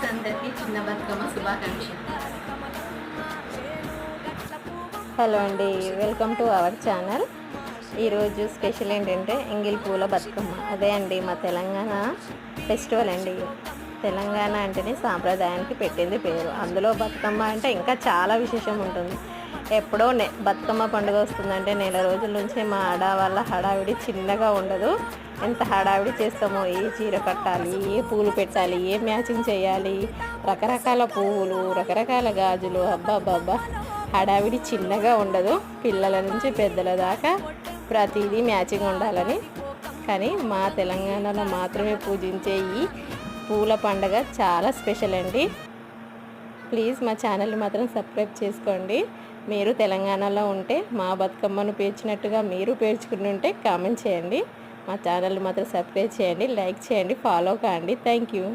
Viewers అందరికీ చిన్న బతుకమ్మ శుభాకాంక్షలు. హలో అండి వెల్కమ్ టు అవర్ ఛానల్. ఈరోజు స్పెషల్ ఏంటంటే ఎంగిల్ పూల బతుకమ్మ. అదే అండి మా తెలంగాణ ఫెస్టివల్ అండి. తెలంగాణ అంటేనే సాంప్రదాయానికి పెట్టింది పేరు. అందులో బతుకమ్మ అంటే ఇంకా చాలా విశేషం ఉంటుంది. ఎప్పుడో నే బతుకమ్మ పండుగ వస్తుందంటే నెల రోజుల నుంచి మా ఆడవాళ్ళ హడావిడి చిన్నగా ఉండదు. ఎంత హడావిడి చేస్తామో ఏ చీర కట్టాలి ఏ పూలు పెట్టాలి ఏ మ్యాచింగ్ చేయాలి రకరకాల పువ్వులు రకరకాల గాజులు అబ్బా హడావిడి చిన్నగా ఉండదు. పిల్లల నుంచి పెద్దల దాకా ప్రతిదీ మ్యాచింగ్ ఉండాలని. కానీ మా తెలంగాణలో మాత్రమే పూజించే ఈ పూల పండగ చాలా స్పెషల్ అండి. ప్లీజ్ మా ఛానల్ని మాత్రం సబ్స్క్రైబ్ చేసుకోండి. మీరు తెలంగాణలో ఉంటే మా బతుకమ్మను పేర్చినట్టుగా మీరు పేర్చుకుని ఉంటే కామెంట్ చేయండి. మా ఛానల్ మాత్రం సబ్స్క్రైబ్ చేయండి లైక్ చేయండి ఫాలో కాండి. Thank you.